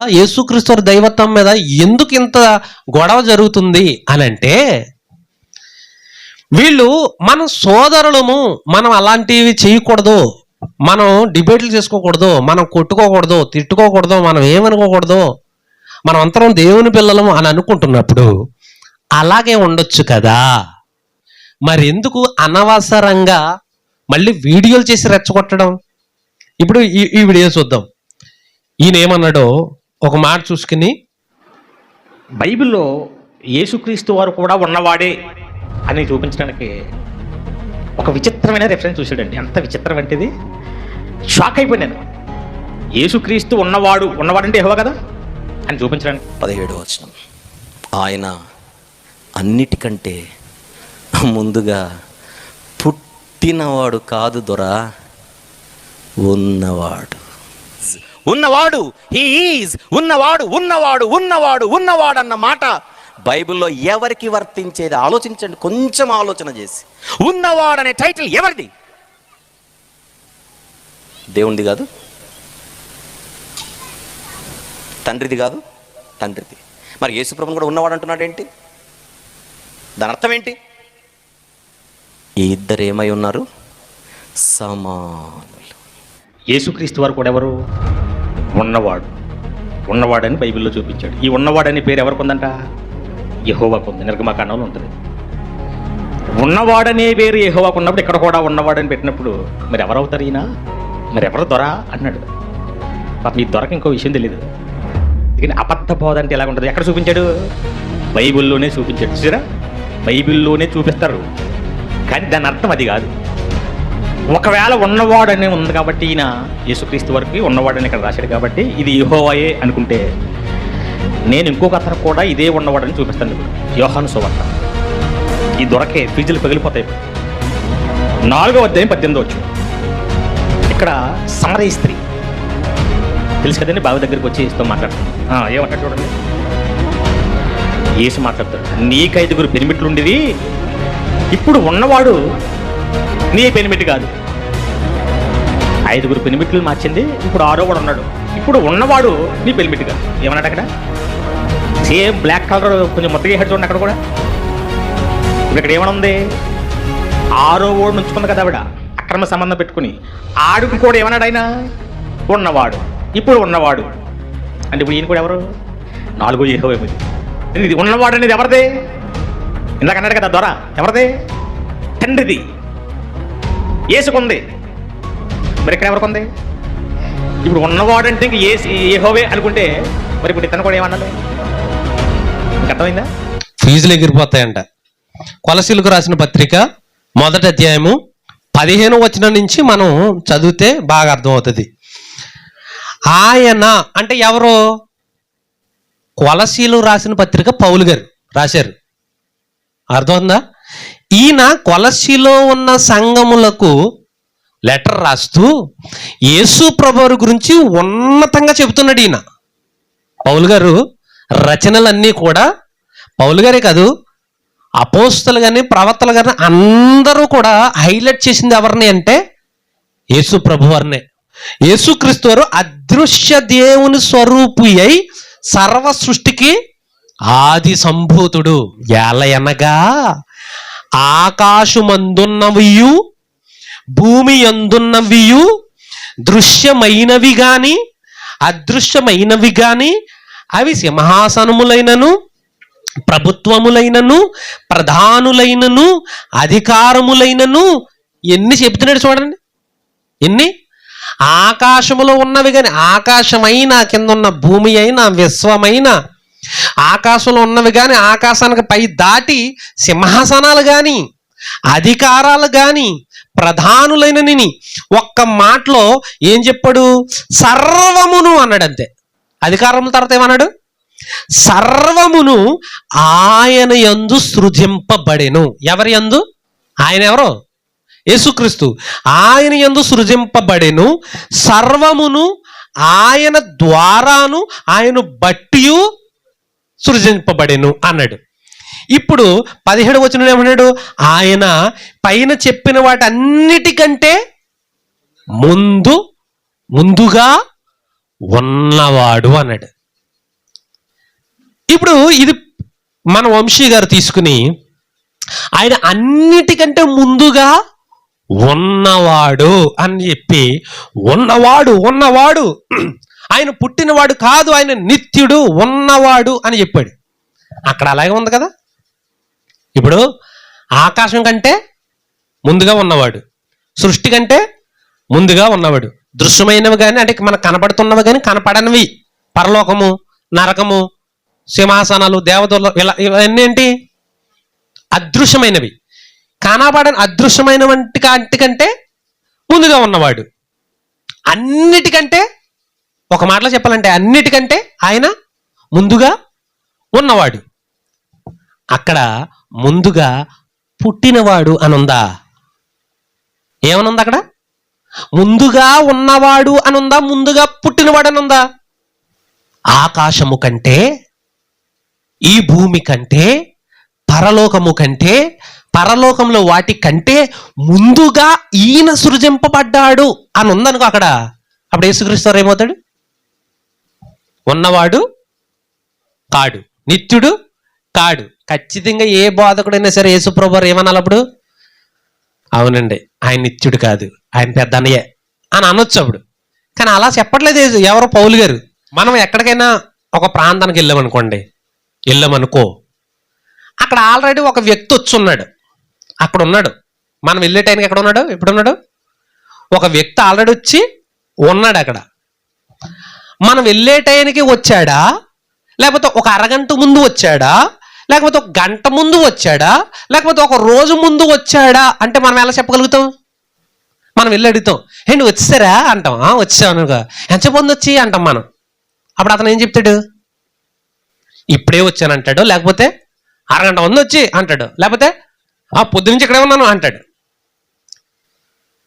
యేసుక్రీస్తు దైవత్వం మీద ఎందుకు ఇంత గొడవ జరుగుతుంది అని అంటే వీళ్ళు మన సోదరులము మనం అలాంటివి చేయకూడదు మనం డిబేట్లు చేసుకోకూడదు మనం కొట్టుకోకూడదు తిట్టుకోకూడదు మనం ఏమనుకోకూడదు మనం అంతరం దేవుని పిల్లలము అని అనుకుంటున్నప్పుడు అలాగే ఉండొచ్చు కదా. మరి ఎందుకు అనవసరంగా మళ్ళీ వీడియోలు చేసి రెచ్చగొట్టడం? ఇప్పుడు ఈ వీడియో చూద్దాం. ఈయన ఏమన్నాడో ఒక మాట చూసుకుని బైబిల్లో యేసుక్రీస్తు వారు కూడా ఉన్నవాడే అని చూపించడానికి ఒక విచిత్రమైన రెఫరెన్స్ చూశాడండి. ఎంత విచిత్రం అంటే ఇది? షాక్ అయిపోయాను యేసుక్రీస్తు ఉన్నవాడు ఉన్నవాడంటే ఎహవ కదా అని చూపించడానికి. పదిహేడు వచనం. ఆయన అన్నిటికంటే ముందుగా పుట్టినవాడు కాదు దొరా ఉన్నవాడు. ఉన్నవాడు. హీఈస్ ఉన్నవాడు ఉన్నవాడు ఉన్నవాడు ఉన్నవాడు అన్న మాట బైబిల్లో ఎవరికి వర్తించేది? ఆలోచించండి కొంచెం ఆలోచన చేసి. ఉన్నవాడు అనే టైటిల్ ఎవరిది? దేవునిది కాదు? తండ్రిది కాదు? తండ్రిది. మరి యేసుప్రభుని కూడా ఉన్నవాడు అంటున్నాడు ఏంటి? దాని అర్థం ఏంటి? ఈ ఇద్దరు ఏమై ఉన్నారు? సమానులు. యేసుక్రీస్తు వారు కూడా ఎవరు? ఉన్నవాడు. ఉన్నవాడని బైబిల్లో చూపించాడు. ఈ ఉన్నవాడని పేరు ఎవరికి ఉందంట యహోవాకు ఉంది నిర్గమకాండంలో ఉంటుంది. ఉన్నవాడనే పేరు యహోవాకు ఉన్నప్పుడు ఇక్కడ కూడా ఉన్నవాడని పెట్టినప్పుడు మరి ఎవరవుతారు ఈయన? మరి ఎవరు దొర? అన్నాడు. పాపం ఈ దొరకు ఇంకో విషయం తెలియదు కానీ అబద్ధ బోధ అంటే ఎలా ఉంటుంది? ఎక్కడ చూపించాడు? బైబిల్లోనే చూపించాడు. చూసారా? బైబిల్లోనే చూపిస్తారు. కానీ దాని అర్థం అది కాదు. ఒకవేళ ఉన్నవాడని ఉంది కాబట్టి ఈయన యేసుక్రీస్తు వరకు ఉన్నవాడని ఇక్కడ రాశాడు కాబట్టి ఇది యహోవాయే అనుకుంటే నేను ఇంకొక అతను కూడా ఇదే ఉన్నవాడని చూపిస్తాను ఇప్పుడు. యోహాను సువార్త. ఈ దొరకే ఫీజులు పగిలిపోతాయి నాలుగో అధ్యాయం పద్దెనిమిది వచ్చు ఇక్కడ సమరయ స్త్రీ. తెలుసు కదండి బావి దగ్గరికి వచ్చి ఇస్తూ మాట్లాడుతుంది. ఏమంటాడు చూడండి. ఏసు మాట్లాడతాడు. నీకు ఐదుగురు పెనిమిట్లు ఉండేది ఇప్పుడు ఉన్నవాడు నీ పెనిమిటి కాదు. ఐదుగురు పెనిమిట్లు మార్చింది ఇప్పుడు ఆరో వాడు ఉన్నాడు. ఇప్పుడు ఉన్నవాడు నీ పెనిమిటి కాదు. ఏమన్నాడు అక్కడ? సేమ్ బ్లాక్ కలర్ కొంచెం మొత్తగా హెడ్ చూడండి అక్కడ కూడా. ఇప్పుడు ఇక్కడ ఏమని ఉంది ఆరో ఓడు ఉంచుకుంది కదా ఆవిడ అక్రమ సంబంధం పెట్టుకుని. ఆడుకు కూడా ఏమన్నాడు ఆయన? ఉన్నవాడు. ఇప్పుడు ఉన్నవాడు. అంటే ఇప్పుడు ఈయన కూడా ఎవరు? నాలుగో ఏహో ఇది ఇది ఉన్నవాడు అనేది ఎవరిదే? ఇందాక అన్నాడు కదా దొర. ఎవరిదే? తండ్రిది. ఏసుకుంది. మరి ఇక్కడ ఎవరికి ఇప్పుడు ఉన్నవాడంటే ఇంక ఏసి ఏహోవే అనుకుంటే మరి ఇప్పుడు ఇతను కూడా ఏమన్నాలి ఇంక అర్థమైందా? ఫీజులు ఎగిరిపోతాయంట. కొలసీలకు రాసిన పత్రిక మొదటి అధ్యాయము పదిహేను వచనం నుంచి మనం చదివితే బాగా అర్థమవుతుంది. ఆయన అంటే ఎవరు? కొలసీలు రాసిన పత్రిక పౌలు గారు రాశారు. అర్థమవుతుందా? ఈయన కొలసిలో ఉన్న సంఘములకు లెటర్ రాస్తూ యేసు ప్రభువారి గురించి ఉన్నతంగా చెబుతున్నాడు ఈయన. పౌలు గారు రచనలన్నీ కూడా పౌలు గారే కాదు అపోస్తులు కానీ ప్రవర్తలు కానీ అందరూ కూడా హైలైట్ చేసింది ఎవరిని అంటే యేసు ప్రభువారినే. యేసుక్రీస్తు వారు అదృశ్య దేవుని స్వరూపి అయి సర్వ సృష్టికి ఆది సంభూతుడు. ఎలయనగా ఆకాశమందున్నవియు భూమి అందున్నవియు దృశ్యమైనవి గాని అదృశ్యమైనవి గాని అవి సింహాసనములైనను ప్రభుత్వములైనను ప్రధానులైనను అధికారములైనను. ఎన్ని చెప్తున్నాడు చూడండి. ఎన్ని? ఆకాశములో ఉన్నవి కానీ ఆకాశమైన కింద ఉన్న భూమి అయినా విశ్వమైన ఆకాశంలో ఉన్నవి కానీ ఆకాశానికి పై దాటి సింహాసనాలు కానీ అధికారాలు కానీ నిని ఒక్క మాటలో ఏం చెప్పాడు? సర్వమును అన్నాడు అంతే అధికారముల తర్వాత ఏమన్నాడు? సర్వమును ఆయన యందు సృజింపబడెను. ఎవరి యందు? ఆయన ఎవరు? యేసుక్రీస్తు. ఆయన యందు సృజింపబడెను. సర్వమును ఆయన ద్వారాను ఆయన బట్టియు సృజింపబడెను అన్నాడు. ఇప్పుడు పదిహేడు వచ్చిన ఏమన్నాడు? ఆయన పైన చెప్పిన వాటన్నిటికంటే ముందు ముందుగా ఉన్నవాడు అన్నాడు. ఇప్పుడు ఇది మన వంశీ గారు తీసుకుని ఆయన అన్నిటికంటే ముందుగా ఉన్నవాడు అని చెప్పి ఉన్నవాడు ఉన్నవాడు ఆయన పుట్టినవాడు కాదు ఆయన నిత్యుడు ఉన్నవాడు అని చెప్పాడు. అక్కడ అలాగే ఉంది కదా? ఇప్పుడు ఆకాశం కంటే ముందుగా ఉన్నవాడు సృష్టి కంటే ముందుగా ఉన్నవాడు దృశ్యమైనవి కానీ అంటే మనకు కనపడుతున్నవి కానీ కనపడనివి. పరలోకము నరకము సింహాసనాలు దేవతలు ఇలా ఇవన్నీ ఏంటి? అదృశ్యమైనవి. కనపడని అదృశ్యమైన వంటి కంటే ముందుగా ఉన్నవాడు. అన్నిటికంటే ఒక మాటలో చెప్పాలంటే అన్నిటికంటే ఆయన ముందుగా ఉన్నవాడు. అక్కడ ముందుగా పుట్టినవాడు అనుందా? ఏమనుంది అక్కడ? ముందుగా ఉన్నవాడు అనుందా? ముందుగా పుట్టినవాడు అనుందా? ఆకాశము కంటే ఈ భూమి కంటే పరలోకము కంటే పరలోకంలో వాటి కంటే ముందుగా ఈయన సృజింపబడ్డాడు అని ఉందనుకో అక్కడ. అప్పుడు యేసుక్రీస్తు ఏమవుతాడు? ఉన్నవాడు కాడు. నిత్యుడు కాడు. ఖచ్చితంగా ఏ బోధకుడైనా సరే యేసుప్రభు వారు ఏమనాలి అప్పుడు? అవునండి. ఆయన నిత్యుడు కాదు. ఆయన పెద్ద అన్నయ్య అని అనొచ్చు అప్పుడు. కానీ అలా చెప్పట్లేదు ఎవరు ఎవరో పౌలు గారు. మనం ఎక్కడికైనా ఒక ప్రాంతానికి వెళ్ళామనుకోండి వెళ్ళామనుకో అక్కడ ఆల్రెడీ ఒక వ్యక్తి వచ్చి ఉన్నాడు అక్కడ ఉన్నాడు. మనం వెళ్ళే టైంకి ఎక్కడ ఉన్నాడు? ఎప్పుడు ఉన్నాడు? ఒక వ్యక్తి ఆల్రెడీ వచ్చి ఉన్నాడు అక్కడ. మనం వెళ్ళే టైంకి వచ్చాడా? లేకపోతే ఒక అరగంట ముందు వచ్చాడా? లేకపోతే ఒక గంట ముందు వచ్చాడా? లేకపోతే ఒక రోజు ముందు వచ్చాడా? అంటే మనం ఎలా చెప్పగలుగుతాం? మనం వెళ్ళి అడుగుతాం ఏంటి వచ్చేసారా? అంటాం. "ఆ, వచ్చాను ఎంత వచ్చి? అంటాం మనం. అప్పుడు అతను ఏం చెప్తాడు? ఇప్పుడే వచ్చానంటాడు లేకపోతే అరగంట ముందు వచ్చి అంటాడు. లేకపోతే ఆ పొద్దు నుంచి ఇక్కడే ఉన్నాను అంటాడు.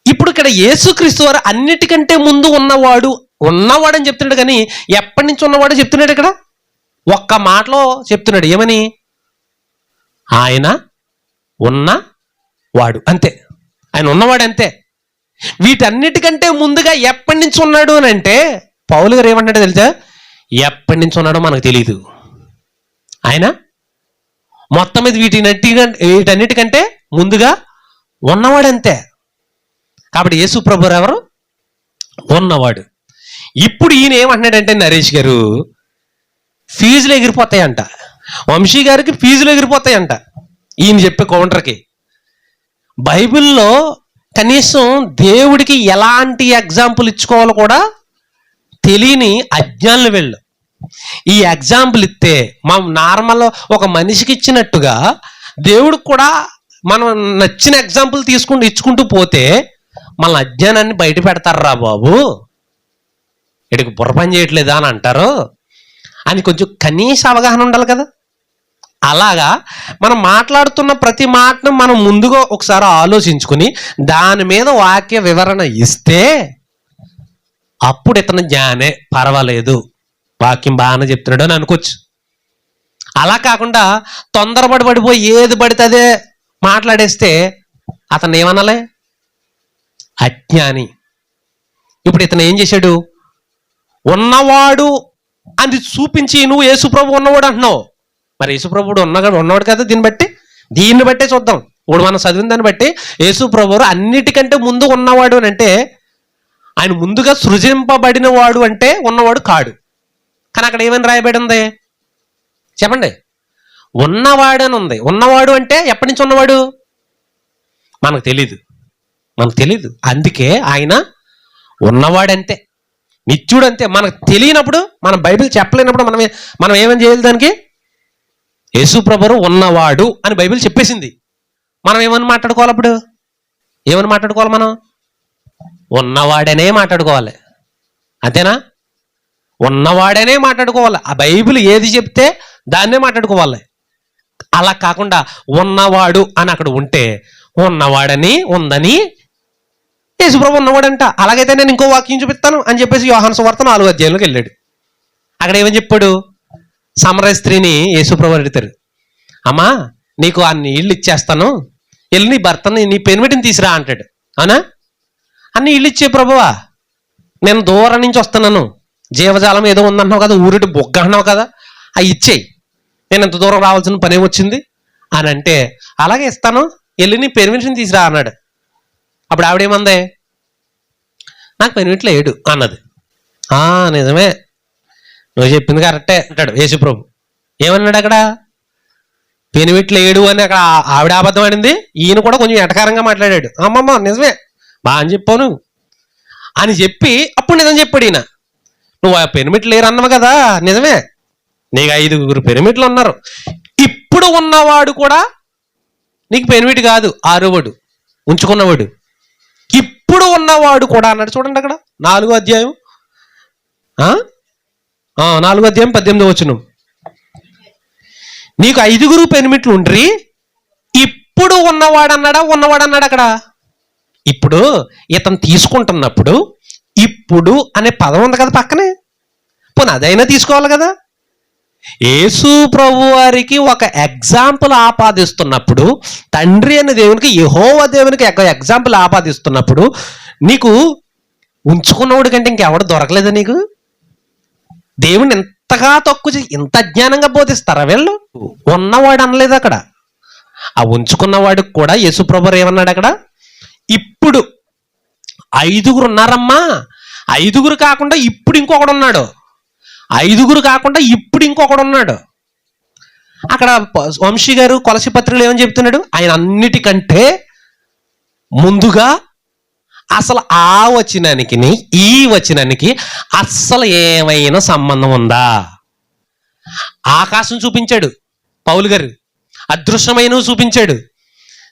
ఇప్పుడు ఇక్కడ యేసుక్రీస్తు వారు అన్నిటికంటే ముందు ఉన్నవాడు ఉన్నవాడు అని చెప్తున్నాడు కానీ ఎప్పటి నుంచి ఉన్నవాడు చెప్తున్నాడు ఇక్కడ? ఒక్క మాటలో చెప్తున్నాడు. ఏమని? ఆయన ఉన్న వాడు అంతే. ఆయన ఉన్నవాడు అంతే. వీటన్నిటికంటే ముందుగా ఎప్పటి నుంచి ఉన్నాడు అని అంటే పౌలు గారు ఏమంటాడో తెలుసా? ఎప్పటి నుంచి ఉన్నాడో మనకు తెలియదు ఆయన మొత్తం మీద వీటినట్టి వీటన్నిటికంటే ముందుగా ఉన్నవాడు అంతే కాబట్టి యేసు ప్రభు ఎవరు? ఉన్నవాడు. ఇప్పుడు ఈయన ఏమంటున్నాడంటే నరేష్ గారు ఫీజులు ఎగిరిపోతాయంట. వంశీ గారికి ఫీజులు ఎగిరిపోతాయంట ఈయన చెప్పే కౌంటర్కి. బైబిల్లో కనీసం దేవుడికి ఎలాంటి ఎగ్జాంపుల్ ఇచ్చుకోవాలో కూడా తెలియని అజ్ఞానులు వెళ్ళు. ఈ ఎగ్జాంపుల్ ఇస్తే మనం నార్మల్ ఒక మనిషికి ఇచ్చినట్టుగా దేవుడికి కూడా మనం నచ్చిన ఎగ్జాంపుల్ తీసుకుంటూ ఇచ్చుకుంటూ పోతే మన అజ్ఞానాన్ని బయట పెడతారా బాబు? ఇక్కడికి బుర్ర పని చేయట్లేదా అని అంటారు. అని కొంచెం కనీస అవగాహన ఉండాలి కదా. అలాగా మనం మాట్లాడుతున్న ప్రతి మాటను మనం ముందుగా ఒకసారి ఆలోచించుకుని దాని మీద వాక్య వివరణ ఇస్తే అప్పుడు ఇతను జ్ఞానే పర్వాలేదు. వాక్యం బాగానే చెప్తున్నాడు అని అనుకోవచ్చు. అలా కాకుండా తొందరపడి పడిపోయి ఏది పడితే అదే మాట్లాడేస్తే అతను ఏమనాలి? అజ్ఞాని. ఇప్పుడు ఇతను ఏం చేశాడు? ఉన్నవాడు అని చూపించి నువ్వు యేసుప్రభు ఉన్నవాడు అంటున్నావు. మరి యేసుప్రభుడు ఉన్నగా ఉన్నవాడు కదా దీన్ని బట్టి? దీన్ని బట్టే చూద్దాం. ఇప్పుడు మనం చదివిన దాన్ని బట్టి యేసుప్రభు అన్నిటికంటే ముందు ఉన్నవాడు అని అంటే ఆయన ముందుగా సృజింపబడిన వాడు అంటే ఉన్నవాడు కాడు. కానీ అక్కడ ఏమని రాయబడి ఉంది? చెప్పండి. ఉన్నవాడు అని ఉంది. ఉన్నవాడు అంటే ఎప్పటి నుంచి ఉన్నవాడు? మనకు తెలీదు. మనకు తెలీదు. అందుకే ఆయన ఉన్నవాడంతే. నిత్యుడు అంతే మనకు తెలియనప్పుడు మనం బైబిల్ చెప్పలేనప్పుడు మనం మనం ఏమని చేయాలి దానికి? యేసుప్రభరు ఉన్నవాడు అని బైబిల్ చెప్పేసింది. మనం ఏమని మాట్లాడుకోవాలి అప్పుడు? ఏమని మాట్లాడుకోవాలి మనం? ఉన్నవాడనే మాట్లాడుకోవాలి. అంతేనా? ఉన్నవాడనే మాట్లాడుకోవాలి. ఆ బైబిల్ ఏది చెప్తే దాన్నే మాట్లాడుకోవాలి. అలా కాకుండా ఉన్నవాడు అని అక్కడ ఉంటే ఉన్నవాడని ఉందని యేసుప్రభు ఉన్నవాడంట. అలాగైతే నేను ఇంకో వాక్యం చూపిస్తాను అని చెప్పేసి యోహాను సువార్త నాలుగు అధ్యాయంలోకి వెళ్ళాడు. అక్కడ ఏమని చెప్పాడు? సమరయ స్త్రీని యేసుప్రభు అడుగుతారు అమ్మా నీకు ఆ నీళ్ళు ఇచ్చేస్తాను. వెళ్ళి నీ భర్తని నీ పెనిమిటిని తీసిరా అంటాడు. అవునా? అన్ని ఇల్లు ఇచ్చే ప్రభువా నేను దూరం నుంచి వస్తున్నాను. జీవజాలం ఏదో ఉందన్నావు కదా ఊరిటి బొగ్గ అన్నావు కదా అవి ఇచ్చేయి. నేను ఎంత దూరం రావాల్సిన పని వచ్చింది? అని అంటే అలాగే ఇస్తాను. వెళ్ళి నీ పెర్మిషన్ తీసురా అన్నాడు. అప్పుడు ఆవిడేమంది? నాకు పని ఇంట్లో ఏడు అన్నది. ఆ నిజమే. నువ్వు చెప్పింది కరెక్టే అంటాడు యేసుప్రభు. ఏమన్నాడు అక్కడ? పెనిమిట్ ఏడు అని అక్కడ ఆవిడ అబద్ధం ఆడింది. ఈయన కూడా కొంచెం ఎటకారంగా మాట్లాడాడు. అమ్మమ్మ నిజమే. బాగా అని చెప్పావు నువ్వు. అని చెప్పి అప్పుడు నిజం చెప్పాడు ఈయన. నువ్వు ఆ పెనిమిట్లు లేరు అన్నావు కదా. నిజమే. నీకు ఐదుగురు పెనిమిట్లు ఉన్నారు. ఇప్పుడు ఉన్నవాడు కూడా నీకు పెనిమిటి కాదు ఆరోవాడు. ఉంచుకున్నవాడు. ఇప్పుడు ఉన్నవాడు కూడా అన్నాడు. చూడండి అక్కడ. నాలుగో అధ్యాయం. నాలుగో అధ్యాయం పద్దెనిమిది వచ్చిన నీకు ఐదుగురు పెనిమిట్లు ఉండ్రి. ఇప్పుడు ఉన్నవాడు అన్నాడా? ఉన్నవాడు అన్నాడు అక్కడ? ఇప్పుడు ఇతను తీసుకుంటున్నప్పుడు ఇప్పుడు అనే పదం ఉంది కదా పక్కనే. పోనీ అదైనా తీసుకోవాలి కదా. యేసు ప్రభు వారికి ఒక ఎగ్జాంపుల్ ఆపాదిస్తున్నప్పుడు తండ్రి అనే దేవునికి యహోవ దేవునికి ఒక ఎగ్జాంపుల్ ఆపాదిస్తున్నప్పుడు నీకు ఉంచుకున్నవాడు కంటే ఇంకెవడు దొరకలేదా నీకు? దేవుని ఇంతగా తక్కువ చేసి ఇంత అజ్ఞానంగా బోధిస్తారా వీళ్ళు? ఉన్నవాడు అనలేదు అక్కడ. ఆ ఉంచుకున్నవాడికి కూడా యేసుప్రభు ఏమన్నాడు అక్కడ? ఇప్పుడు ఐదుగురు ఉన్నారమ్మా. ఐదుగురు కాకుండా ఇప్పుడు ఇంకొకడు ఉన్నాడు. ఐదుగురు కాకుండా ఇప్పుడు ఇంకొకడు ఉన్నాడు. అక్కడ వంశీ గారు కొలసి పత్రికలు ఏమని చెప్తున్నాడు? ఆయన అన్నిటికంటే ముందుగా అసలు ఆ వచనానికి ఈ వచనానికి అస్సలు ఏమైనా సంబంధం ఉందా? ఆకాశం చూపించాడు పౌలు గారు. అదృశ్యమైనవి చూపించాడు.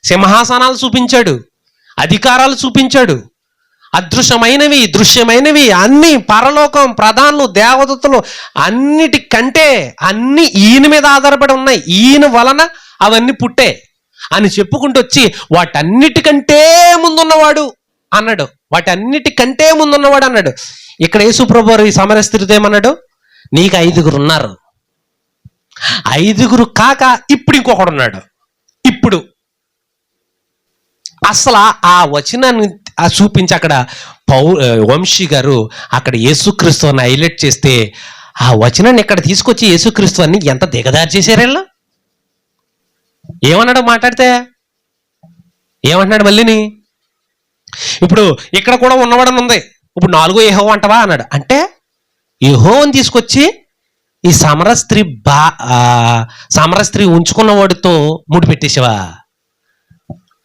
సింహాసనాలు చూపించాడు. అధికారాలు చూపించాడు. అదృశ్యమైనవి దృశ్యమైనవి అన్ని పరలోకం ప్రధానులు దేవదత్తులు అన్నిటికంటే అన్ని ఈయన మీద ఆధారపడి ఉన్నాయి. ఈయన వలన అవన్నీ పుట్టే అని చెప్పుకుంటూ వచ్చి వాటన్నిటికంటే ముందున్నవాడు అన్నాడు. వాటన్నిటికంటే ముందున్నవాడు అన్నాడు. ఇక్కడ యేసుప్రభు వారు ఈ సమరస్థితితో ఏమన్నాడు? నీకు ఐదుగురు ఉన్నారు. ఐదుగురు కాక ఇప్పుడు ఇంకొకడు ఉన్నాడు. ఇప్పుడు అసలు ఆ- ఆ వచనాన్ని ఆ చూపించి అక్కడ పౌ వంశీ గారు అక్కడ యేసుక్రీస్తు అని హైలైట్ చేస్తే ఆ వచనాన్ని ఇక్కడ తీసుకొచ్చి యేసుక్రీస్తు అని ఎంత దిగదారి చేశారు వీళ్ళు? ఏమన్నాడు మాట్లాడితే? ఏమంటున్నాడు మళ్ళీని? ఇప్పుడు ఇక్కడ కూడా ఉన్నవాడని ఉంది. ఇప్పుడు నాలుగో ఏహో అంటవా అన్నాడు. అంటే యెహోవాని తీసుకొచ్చి ఈ సమర స్త్రీ బా ఆ, సమర స్త్రీ ఉంచుకున్న వాడితో ముడి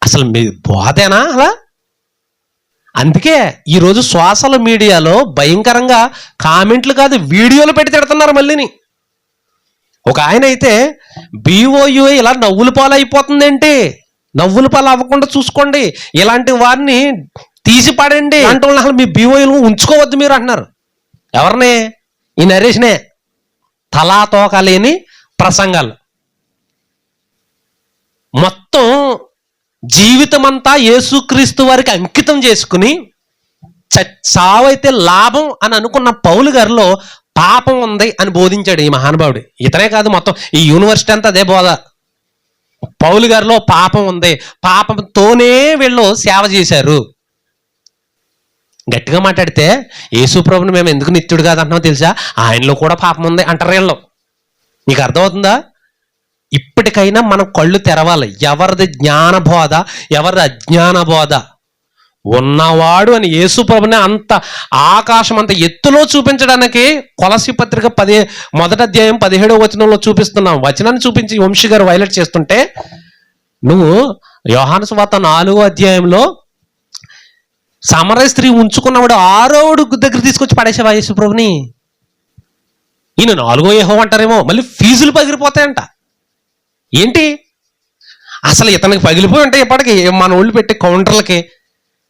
అసలు మీ బోధేనా అలా? అందుకే ఈరోజు సోషల్ మీడియాలో భయంకరంగా కామెంట్లు కాదు వీడియోలు పెట్టి తిడుతున్నారు మళ్ళీని. ఒక ఆయన అయితే బీఓయూ ఇలా నవ్వుల పాలు అయిపోతుందేంటి నవ్వుల పాలు అవ్వకుండా చూసుకోండి ఇలాంటి వారిని తీసి పడండి. అంటే అసలు మీ బీఓయూలు ఉంచుకోవద్దు మీరు అంటున్నారు. ఎవరిని? ఈ నరేష్నే. తలా తోక లేని ప్రసంగాలు. మొత్తం జీవితం అంతా యేసుక్రీస్తు వారికి అంకితం చేసుకుని చ- చావైతే లాభం అని అనుకున్న పౌలు గారిలో పాపం ఉంది అని బోధించాడు ఈ మహానుభావుడు. ఇతనే కాదు మొత్తం ఈ యూనివర్సిటీ అంతా అదే బోధ. పౌలు గారిలో పాపం ఉంది. పాపంతోనే వీళ్ళు సేవ చేశారు. గట్టిగా మాట్లాడితే యేసుప్రభుని మేము ఎందుకు నిత్యుడు కాదు అంటున్నాం తెలుసా? ఆయనలో కూడా పాపం ఉంది అంటారు వీళ్ళు. నీకు అర్థమవుతుందా? ఇప్పటికైనా మనం కళ్ళు తెరవాలి. ఎవరిది జ్ఞానబోధ? ఎవరిది అజ్ఞాన బోధ ఉన్నవాడు అని యేసుప్రభుని అంత ఆకాశం అంత ఎత్తులో చూపించడానికి కొలసి పత్రిక పదే మొదటి అధ్యాయం పదిహేడవ వచనంలో చూపిస్తున్నాం వచనాన్ని చూపించి వంశీ గారు వైలెట్ చేస్తుంటే నువ్వు యోహాను సువార్త నాలుగో అధ్యాయంలో సమర స్త్రీ ఉంచుకున్నవాడు ఆరోడు దగ్గర తీసుకొచ్చి పడేసావా యేసుప్రభుని ఈయన నాలుగో ఏహో అంటారేమో మళ్ళీ ఫీజులు పగిలిపోతాయంట. ఏంటి? అసలు ఇతనికి పగిలిపోయి ఉంటాయి ఇప్పటికి. మన ఒళ్ళు పెట్టే కౌంటర్లకి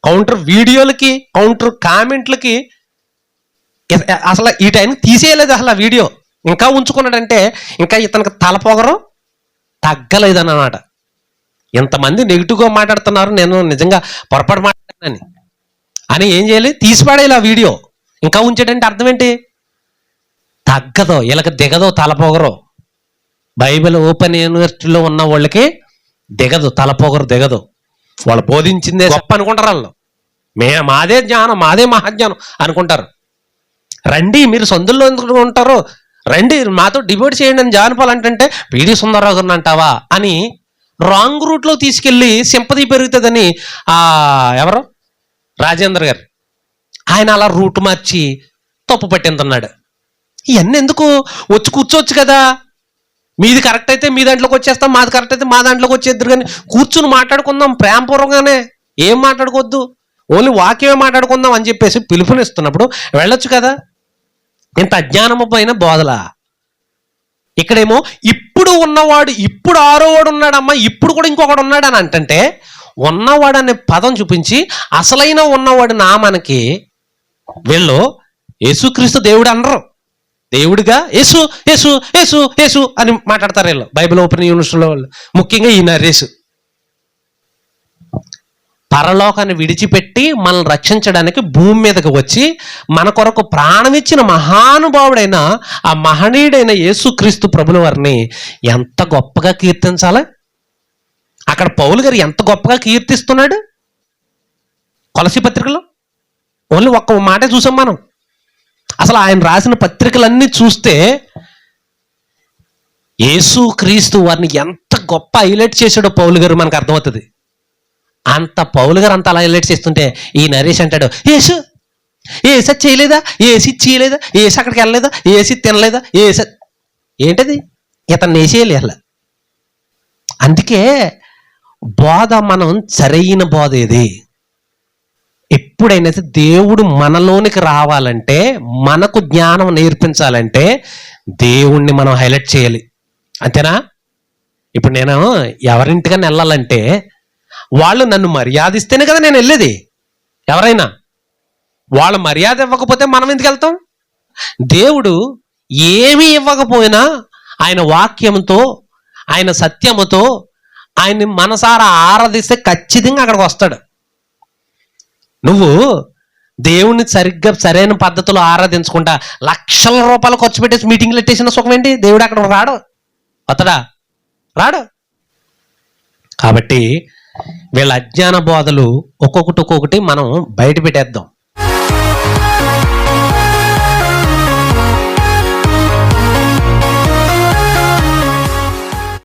కౌంటర్ వీడియోలకి కౌంటర్ కామెంట్లకి అసలు ఈ టైంకి తీసేయలేదు అసలు ఆ వీడియో. ఇంకా ఉంచుకున్నాడంటే ఇంకా ఇతనికి తల పొగరు తగ్గలేదన్నమాట. ఇంతమంది నెగిటివ్గా మాట్లాడుతున్నారు నేను నిజంగా పొరపాటు మాట్లాడానని అని ఏం చేయాలి? తీసిపడేయాలి ఆ వీడియో. ఇంకా ఉంచాడంటే అర్థం ఏంటి? తగ్గదో వీళ్ళకి దిగదో తలపోగరో బైబిల్ ఓపెన్ యూనివర్సిటీలో ఉన్న వాళ్ళకి దిగదు తలపోగరు దిగదు. వాళ్ళు బోధించిందే గొప్ప అనుకుంటారు వాళ్ళు మే మాదే జ్ఞానం మాదే మహాజ్ఞానం అనుకుంటారు. రండి మీరు సందుల్లో ఎందుకు ఉంటారు? రండి మాతో డిబేట్ చేయండి అని జానపాల్ అంటే పీడి సుందరరావు గారిని అంటావా? అని రాంగ్ రూట్లో తీసుకెళ్ళి సింపతి పెరుగుతుందని ఆ ఎవరు? రాజేంద్ర గారు. ఆయన అలా రూట్ మార్చి తప్పు పట్టిందన్నాడు. ఇవన్నీ ఎందుకు? వచ్చి కూర్చోవచ్చు కదా. మీది కరెక్ట్ అయితే మీ దాంట్లోకి వచ్చేస్తాం మాది కరెక్ట్ అయితే మా దాంట్లోకి వచ్చేద్దరు కానీ కూర్చుని మాట్లాడుకుందాం ప్రేమపూర్వకంగానే. ఏం మాట్లాడుకోవద్దు? ఓన్లీ వాక్యమే మాట్లాడుకుందాం అని చెప్పేసి పిలుపునిస్తున్నప్పుడు వెళ్ళొచ్చు కదా? ఇంత అజ్ఞానము పైన బోధల. ఇక్కడేమో ఇప్పుడు ఉన్నవాడు ఇప్పుడు ఆరోవాడు ఉన్నాడమ్మా ఇప్పుడు కూడా ఇంకొకడు ఉన్నాడు అని అంటంటే ఉన్నవాడు అనే పదం చూపించి అసలైన ఉన్నవాడు నామానికి వీళ్ళు యేసుక్రీస్తు దేవుడు అనరు. దేవుడిగా యేసు యేసు యేసు యేసు అని మాట్లాడతారు వీళ్ళు. బైబిల్ ఓపెన్ యూనివర్సిటీలో వాళ్ళు. ముఖ్యంగా ఈ నరేసు పరలోకాన్ని విడిచిపెట్టి మనల్ని రక్షించడానికి భూమి మీదకి వచ్చి మన కొరకు ప్రాణమిచ్చిన మహానుభావుడైన ఆ మహనీయుడైన యేసుక్రీస్తు ప్రభుల వారిని ఎంత గొప్పగా కీర్తించాలి? అక్కడ పౌలు గారు ఎంత గొప్పగా కీర్తిస్తున్నాడు? కొలసి పత్రికలో? ఓన్లీ ఒక్క మాటే చూసాం మనం. అసలు ఆయన రాసిన పత్రికలన్నీ చూస్తే యేసు క్రీస్తు వారిని ఎంత గొప్ప హైలైట్ చేశాడో పౌలు గారు మనకు అర్థమవుతుంది. అంత పౌలు గారు అంత అలా హైలైట్ చేస్తుంటే ఈ నరేష్ అంటాడు యేసు ఏస చేయలేదా? ఏసి చేయలేదా? ఏసి అక్కడికి వెళ్ళలేదా? ఏసి తినలేదా? ఏస ఏంటది? ఇతను వేసేయాలి అలా. అందుకే బోధ మనం సరైన బోధ ఇది ఎప్పుడైనా సరే దేవుడు మనలోనికి రావాలంటే మనకు జ్ఞానం నేర్పించాలంటే దేవుణ్ణి మనం హైలైట్ చేయాలి. అంతేనా? ఇప్పుడు నేను ఎవరింటికన్నా వెళ్ళాలంటే వాళ్ళు నన్ను మర్యాదిస్తేనే కదా నేను వెళ్ళేది. ఎవరైనా? వాళ్ళ మర్యాద ఇవ్వకపోతే మనం ఎందుకు వెళ్తాం? దేవుడు ఏమీ ఇవ్వకపోయినా ఆయన వాక్యంతో ఆయన సత్యముతో ఆయన్ని మనసారా ఆరాధిస్తే ఖచ్చితంగా అక్కడికి వస్తాడు. నువ్వు దేవుణ్ణి సరిగ్గా సరైన పద్ధతిలో ఆరాధించకుండా లక్షల రూపాయలు ఖర్చు పెట్టేసి మీటింగ్లు పెట్టేసిన సుఖం ఏంటి? దేవుడు అక్కడ రాడు. అతడా? రాడు. కాబట్టి వీళ్ళ అజ్ఞాన బోధలు ఒక్కొక్కటి ఒక్కొక్కటి మనం బయట పెట్టేద్దాం.